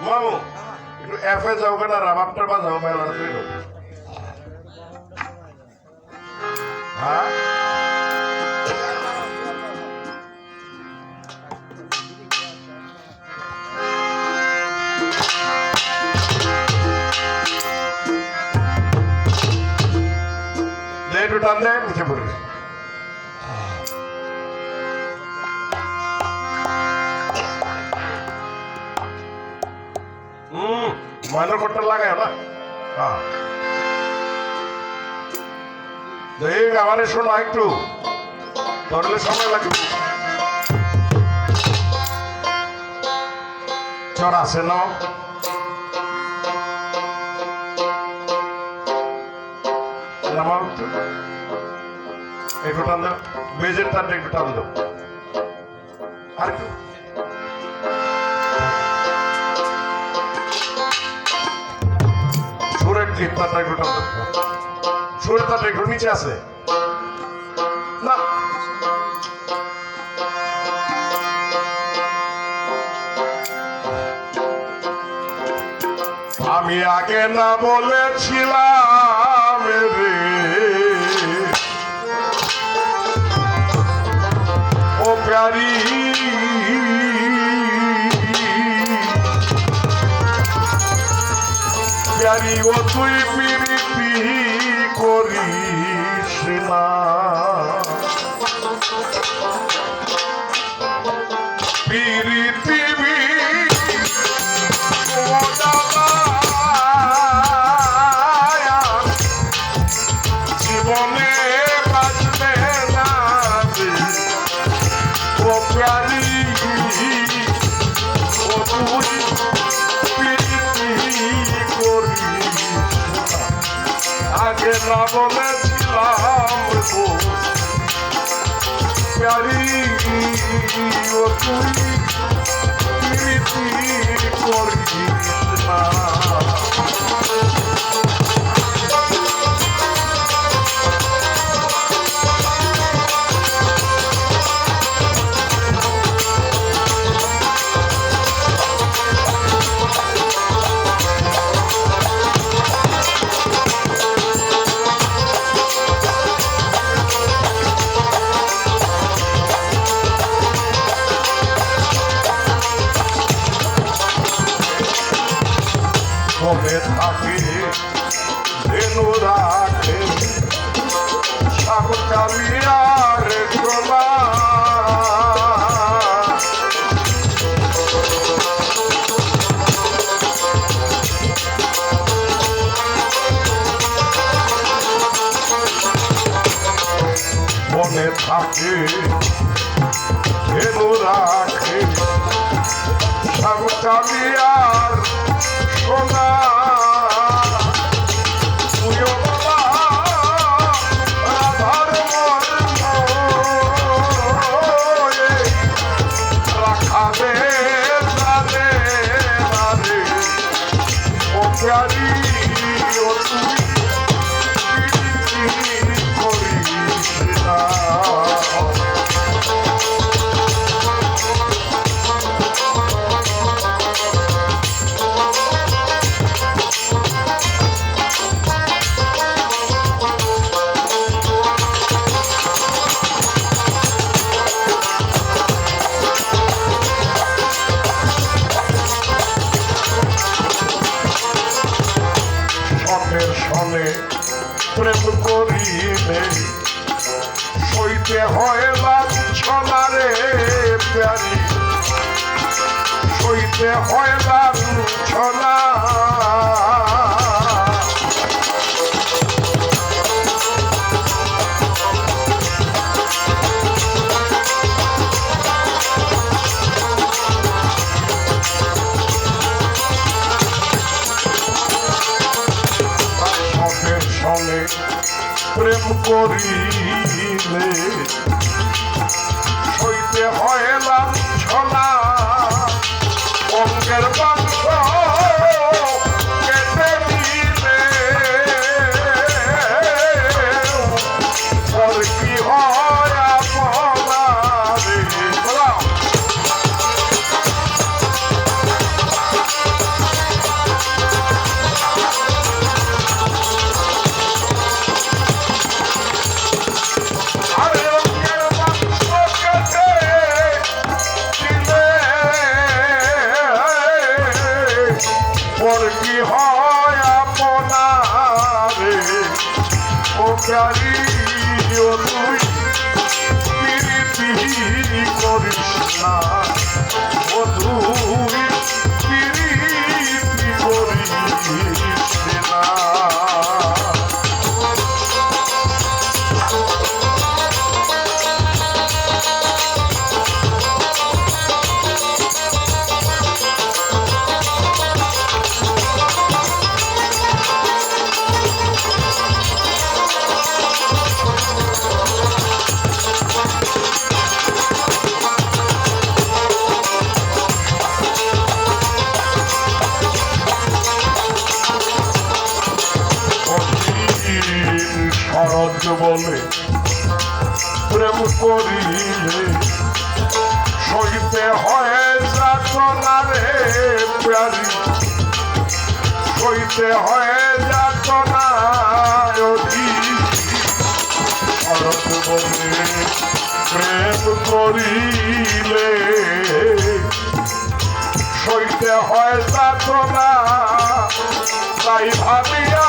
মামু একটু এফে যাও কেন? রাবাবটা বাজাও তুইলো হ্যাঁ? একটু টান দে নিচে পড়বে ময়নার কোটটা লাগায় না দেখ আমারে শোনা একটু ধরলে সময় লাগবে চর আছে না নামাও একটু টান দাও বেজের টানটা একটু টান দাও আর একটু একটু একটু নিচে আছে। না। আমি আগে না বলেছিলাম রে। ও প্যারি প্যারি ও তুই পিরিতি করিস না। আগে না বলেছিলাম প্যারি ও তুই প্রীতি করিস না। কবে থাকে ধেনু রাখে। সাগর কালিয়ার গোলা মনে থাকে ধেনু রাখে। সাগর কালিয়ার সোনা তুইও করিলে সইতে হয় লাঞ্ছনারে প্যারি সইতে হয় প্রেম করিলে হইতে হয় লাঞ্ছনা অঙ্গের বংশ পর কি হয় আপনারে? ও প্যারি ও তুই পিরিতি করিস না। ও তুই শরৎ বলে প্রেম করিলে সইতে হয় যাতনা রে প্যারি সইতে হয় যাতনা অধীর বলে প্রেম করিলে সইতে হয় যাতনা। তাই ভাবিয়া